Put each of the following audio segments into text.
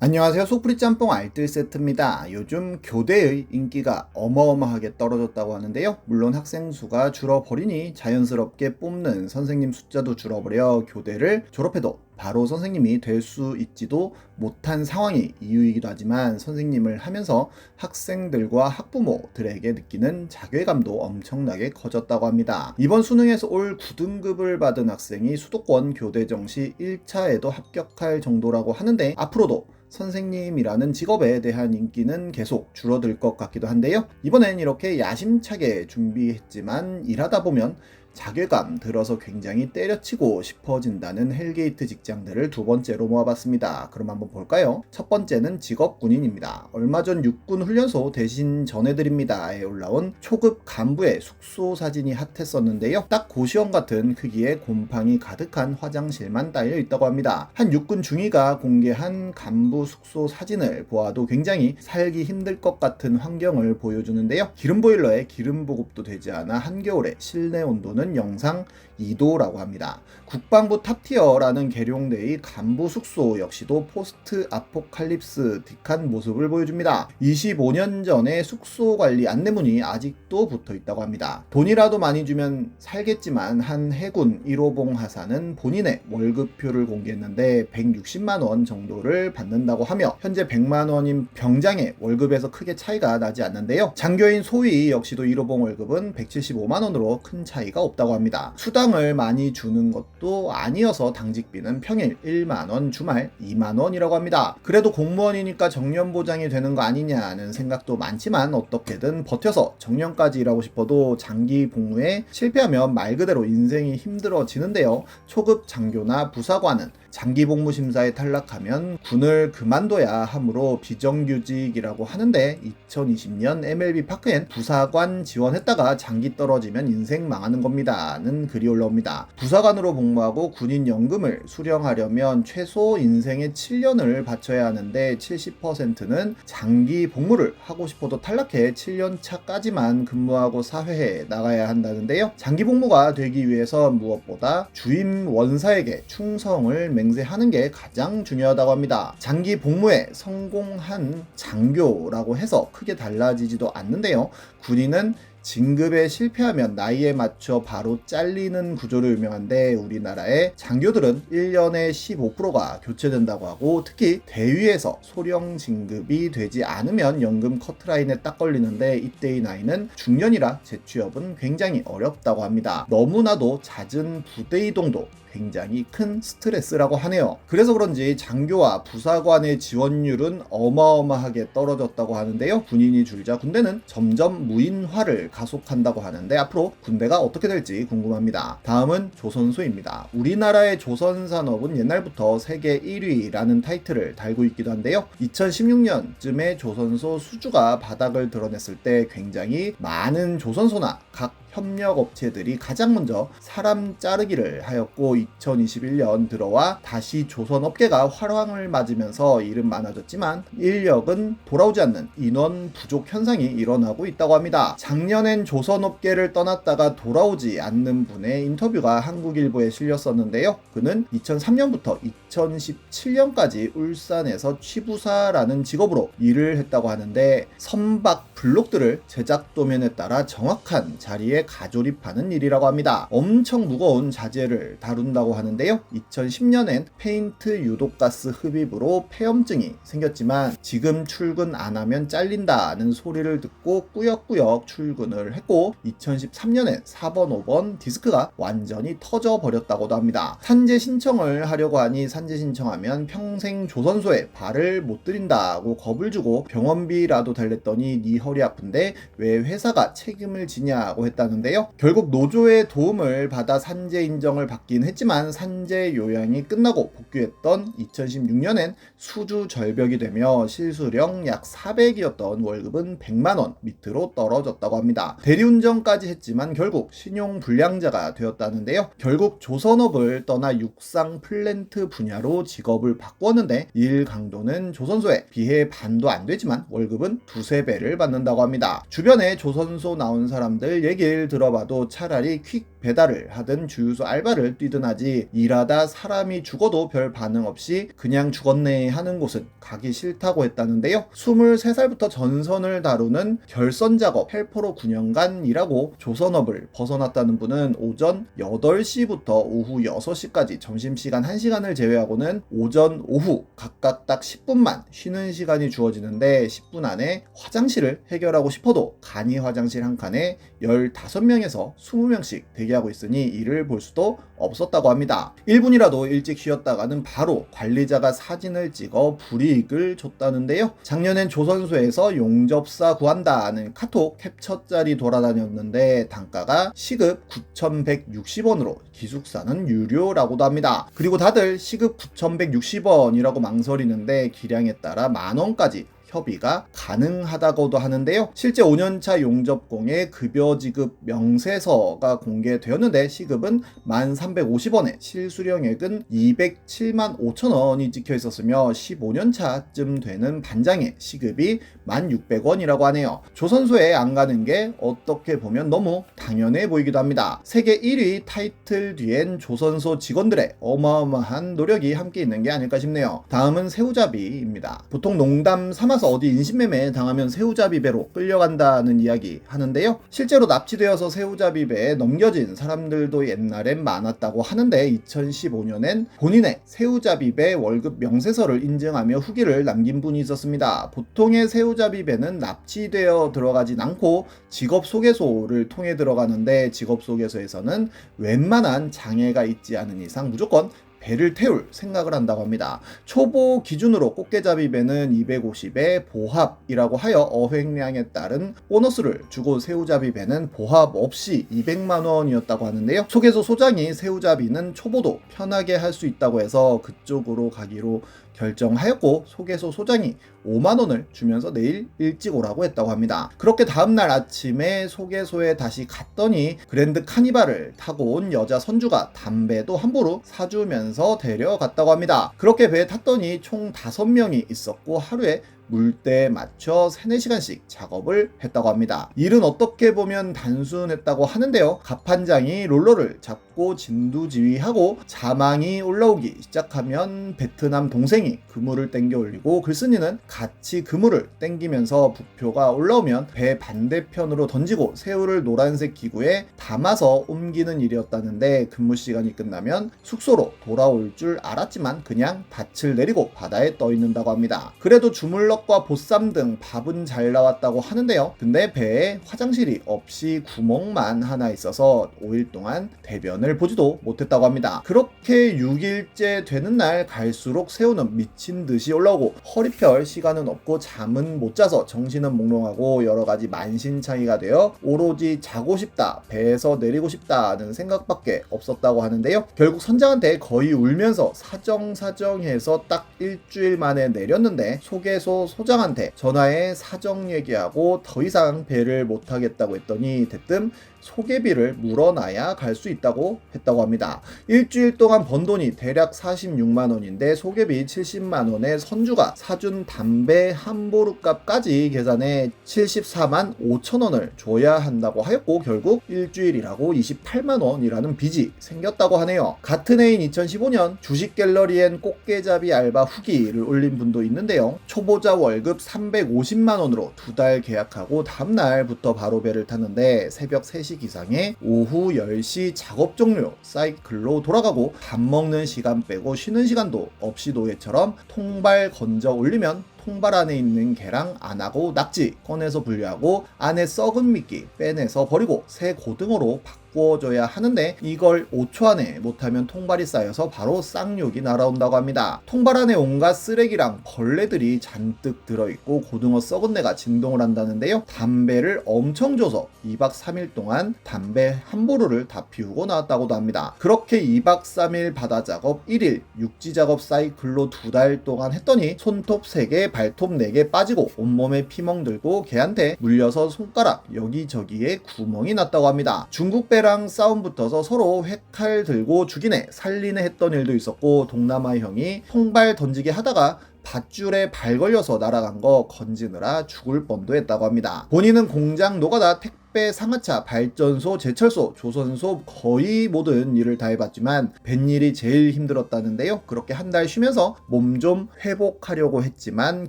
안녕하세요. 소프리 짬뽕 알뜰 세트입니다. 요즘 교대의 인기가 어마어마하게 떨어졌다고 하는데요. 물론 학생 수가 줄어버리니 자연스럽게 뽑는 선생님 숫자도 줄어버려 교대를 졸업해도 바로 선생님이 될 수 있지도 못한 상황이 이유이기도 하지만 선생님을 하면서 학생들과 학부모들에게 느끼는 자괴감도 엄청나게 커졌다고 합니다. 이번 수능에서 올 9등급을 받은 학생이 수도권 교대 정시 1차에도 합격할 정도라고 하는데 앞으로도 선생님이라는 직업에 대한 인기는 계속 줄어들 것 같기도 한데요. 이번엔 이렇게 야심차게 준비했지만 일하다 보면 자괴감 들어서 굉장히 때려치고 싶어진다는 헬게이트 직장들을 두 번째로 모아봤습니다. 그럼 한번 볼까요? 첫 번째는 직업 군인입니다. 얼마 전 육군 훈련소 대신 전해드립니다에 올라온 초급 간부의 숙소 사진이 핫했었는데요. 딱 고시원 같은 크기의 곰팡이 가득한 화장실만 딸려 있다고 합니다. 한 육군 중위가 공개한 간부 숙소 사진을 보아도 굉장히 살기 힘들 것 같은 환경을 보여주는데요. 기름 보일러에 기름 보급도 되지 않아 한겨울에 실내 온도는 영상 2도라고 합니다. 국방부 탑티어라는 계룡대의 간부 숙소 역시도 포스트 아포칼립스 틱한 모습을 보여줍니다. 25년 전에 숙소 관리 안내문이 아직도 붙어 있다고 합니다. 돈이라도 많이 주면 살겠지만 한 해군 1호봉 하사는 본인의 월급표를 공개했는데 160만 원 정도를 받는다고 하며 현재 100만 원인 병장의 월급에서 크게 차이가 나지 않는데요. 장교인 소위 역시도 1호봉 월급은 175만 원으로 큰 차이가 없다고 합니다. 수당 을 많이 주는 것도 아니어서 당직비는 평일 1만원, 주말 2만원이라고 합니다. 그래도 공무원이니까 정년 보장이 되는 거 아니냐는 생각도 많지만 어떻게든 버텨서 정년까지 일하고 싶어도 장기 복무에 실패하면 말 그대로 인생이 힘들어지는데요. 초급 장교나 부사관은 장기 복무 심사에 탈락하면 군을 그만둬야 하므로 비정규직이라고 하는데 2020년 MLB 파크엔 부사관 지원했다가 장기 떨어지면 인생 망하는 겁니다는 글이 올라 옵니다. 부사관으로 복무하고 군인 연금을 수령하려면 최소 인생의 7년을 바쳐야 하는데 70%는 장기 복무를 하고 싶어도 탈락해 7년 차까지만 근무하고 사회에 나가야 한다는데요. 장기 복무가 되기 위해서 무엇보다 주임 원사에게 충성을 맹세하는 게 가장 중요하다고 합니다. 장기 복무에 성공한 장교라고 해서 크게 달라지지도 않는데요. 군인은 진급에 실패하면 나이에 맞춰 바로 잘리는 구조로 유명한데 우리나라의 장교들은 1년에 15%가 교체된다고 하고 특히 대위에서 소령 진급이 되지 않으면 연금 커트라인에 딱 걸리는데 이때의 나이는 중년이라 재취업은 굉장히 어렵다고 합니다. 너무나도 잦은 부대 이동도 굉장히 큰 스트레스라고 하네요. 그래서 그런지 장교와 부사관의 지원율은 어마어마하게 떨어졌다고 하는데요. 군인이 줄자 군대는 점점 무인화를 가속한다고 하는데 앞으로 군대가 어떻게 될지 궁금합니다. 다음은 조선소입니다. 우리나라의 조선 산업은 옛날부터 세계 1위라는 타이틀을 달고 있기도 한데요. 2016년쯤에 조선소 수주가 바닥을 드러냈을 때 굉장히 많은 조선소나 각 협력업체들이 가장 먼저 사람 자르기를 하였고 2021년 들어와 다시 조선업계가 활황을 맞으면서 일은 많아졌지만 인력은 돌아오지 않는 인원 부족 현상이 일어나고 있다고 합니다. 작년엔 조선업계를 떠났다가 돌아오지 않는 분의 인터뷰가 한국일보에 실렸었는데요. 그는 2003년부터 2017년까지 울산에서 취부사라는 직업으로 일을 했다고 하는데 선박 블록들을 제작 도면에 따라 정확한 자리에 가조립하는 일이라고 합니다. 엄청 무거운 자재를 다룬다고 하는데요. 2010년엔 페인트 유독가스 흡입으로 폐염증이 생겼지만 지금 출근 안 하면 잘린다는 소리를 듣고 꾸역꾸역 출근을 했고 2013년엔 4번, 5번 디스크가 완전히 터져 버렸다고도 합니다. 산재 신청을 하려고 하니 산재 신청하면 평생 조선소에 발을 못 들인다고 겁을 주고 병원비라도 달랬더니 네 허리 아픈데 왜 회사가 책임을 지냐고 했다는 있는데요. 결국 노조의 도움을 받아 산재 인정을 받긴 했지만 산재 요양이 끝나고 복귀했던 2016년엔 수주 절벽이 되며 실수령 약 400이었던 월급은 100만 원 밑으로 떨어졌다고 합니다. 대리운전까지 했지만 결국 신용 불량자가 되었다는데요. 결국 조선업을 떠나 육상 플랜트 분야로 직업을 바꾸었는데 일 강도는 조선소에 비해 반도 안 되지만 월급은 두세 배를 받는 않는다고 합니다. 주변에 조선소 나온 사람들 얘기를 들어봐도 차라리 퀵 배달을 하든 주유소 알바를 뛰든 하지 일하다 사람이 죽어도 별 반응 없이 그냥 죽었네 하는 곳은 가기 싫다고 했다는데요. 23살부터 전선을 다루는 결선 작업 헬퍼로 9년간 일하고 조선업을 벗어났다는 분은 오전 8시부터 오후 6시까지 점심시간 1시간을 제외하고는 오전, 오후 각각 딱 10분만 쉬는 시간이 주어지는데 10분 안에 화장실을 해결하고 싶어도 간이 화장실 한 칸에 15 명에서 20명씩 대기하고 있으니 이를 볼 수도 없었다고 합니다. 1분이라도 일찍 쉬었다가는 바로 관리자가 사진을 찍어 불이익을 줬다는데요. 작년엔 조선소에서 용접사 구한다는 카톡 캡처짤이 돌아다녔는데 단가가 시급 9,160원으로 기숙사는 유료라고도 합니다. 그리고 다들 시급 9,160원이라고 망설이는데 기량에 따라 만 원까지 협의가 가능하다고도 하는데요. 실제 5년차 용접공의 급여 지급 명세서가 공개되었는데 시급은 1,350원에 실수령액은 207만 5천 원이 찍혀 있었으며 15년차쯤 되는 반장의 시급이 1,600원이라고 하네요. 조선소에 안 가는 게 어떻게 보면 너무 당연해 보이기도 합니다. 세계 1위 타이틀 뒤엔 조선소 직원들의 어마어마한 노력이 함께 있는 게 아닐까 싶네요. 다음은 새우잡이입니다. 보통 농담 삼아 떠 나서 어디 인신매매 당하면 새우잡이 배로 끌려간다는 이야기 하는데요. 실제로 납치되어서 새우잡이 배에 넘겨진 사람들도 옛날엔 많았다고 하는데 2015년엔 본인의 새우잡이 배 월급 명세서를 인증하며 후기를 남긴 분이 있었습니다. 보통의 새우잡이 배는 납치되어 들어가진 않고 직업 소개소를 통해 들어가는데 직업 소개소에서는 웬만한 장애가 있지 않은 이상 무조건 배를 태울 생각을 한다고 합니다. 초보 기준으로 꽃게잡이 배는 250에 보합이라고 하여 어획량에 따른 보너스를 주고 새우잡이 배는 보합 없이 200만 원이었다고 하는데요. 소개소 소장이 새우잡이는 초보도 편하게 할 수 있다고 해서 그쪽으로 가기로 결정하였고 소개소 소장이 5만 원을 주면서 내일 일찍 오라고 했다고 합니다. 그렇게 다음 날 아침에 소개소에 다시 갔더니 그랜드 카니발을 타고 온 여자 선주가 담배도 함부로 사주면서 데려갔다고 합니다. 그렇게 배에 탔더니 총 5명이 있었고 하루에 물때에 맞춰 3, 4시간씩 작업을 했다고 합니다. 일은 어떻게 보면 단순했다고 하는데요. 갑판장이 롤러를 잡고 진두지휘하고 자망이 올라오기 시작하면 베트남 동생이 그물을 땡겨 올리고 글쓴이는 같이 그물을 땡기면서 부표가 올라오면 배 반대편으로 던지고 새우를 노란색 기구에 담아서 옮기는 일이었다는데 근무 시간이 끝나면 숙소로 돌아올 줄 알았지만 그냥 닻을 내리고 바다에 떠 있는다고 합니다. 그래도 주물러 떡과 보쌈 등 밥은 잘 나왔다고 하는데요. 근데 배에 화장실이 없이 구멍만 하나 있어서 5일 동안 대변을 보지도 못했다고 합니다. 그렇게 6일째 되는 날 갈수록 새우는 미친 듯이 올라오고 허리 펼 시간은 없고 잠은 못 자서 정신은 몽롱하고 여러 가지 만신창이가 되어 오로지 자고 싶다, 배에서 내리고 싶다는 생각밖에 없었다고 하는데요. 결국 선장한테 거의 울면서 사정사정해서 딱 일주일 만에 내렸는데 소개소 소장한테 전화해 사정 얘기하고 더 이상 배를 못 하겠다고 했더니 대뜸 소개비를 물어놔야 갈 수 있다고 했다고 합니다. 일주일 동안 번 돈이 대략 46만 원인데 소개비 70만 원에 선주가 사준 담배 한 보루 값까지 계산해 74만 5천 원을 줘야 한다고 하였고 결국 일주일이라고 28만 원이라는 빚이 생겼다고 하네요. 같은 해인 2015년 주식 갤러리엔 꽃게잡이 알바 후기를 올린 분도 있는데요. 초보자 월급 350만 원으로 두 달 계약하고 다음 날부터 바로 배를 탔는데 새벽 3시 3시 기상에 오후 10시 작업 종료 사이클로 돌아가고 밥 먹는 시간 빼고 쉬는 시간도 없이 노예처럼 통발 건져 올리면 통발 안에 있는 개랑 안하고 낙지 꺼내서 분리하고 안에 썩은 미끼 빼내서 버리고 새 고등어로 바꿔줘야 하는데 이걸 5초 안에 못하면 통발이 쌓여서 바로 쌍욕이 날아온다고 합니다. 통발 안에 온갖 쓰레기랑 벌레들이 잔뜩 들어있고 고등어 썩은 내가 진동을 한다는데요. 담배를 엄청 줘서 2박 3일 동안 담배 한 보루를 다 피우고 나왔다고도 합니다. 그렇게 2박 3일 바다 작업 1일 육지 작업 사이클로 두 달 동안 했더니 손톱 3개 발톱 4개 빠지고 온몸에 피멍 들고 개한테 물려서 손가락 여기저기에 구멍이 났다고 합니다. 중국 배랑 싸움 붙어서 서로 회칼 들고 죽이네 살리네 했던 일도 있었고 동남아 형이 통발 던지게 하다가 밧줄에 발 걸려서 날아간 거 건지느라 죽을 뻔도 했다고 합니다. 본인은 공장 노가다 택배 상하차, 발전소, 제철소, 조선소 거의 모든 일을 다 해봤지만 뱃일이 제일 힘들었다는데요. 그렇게 한 달 쉬면서 몸 좀 회복하려고 했지만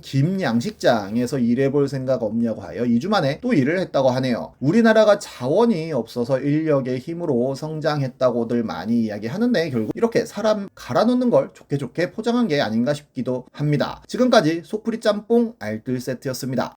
김 양식장에서 일해볼 생각 없냐고 하여 2주 만에 또 일을 했다고 하네요. 우리나라가 자원이 없어서 인력의 힘으로 성장했다고들 많이 이야기하는데 결국 이렇게 사람 갈아놓는 걸 좋게 좋게 포장한 게 아닌가 싶기도 합니다. 지금까지 소프리 짬뽕 알뜰 세트였습니다.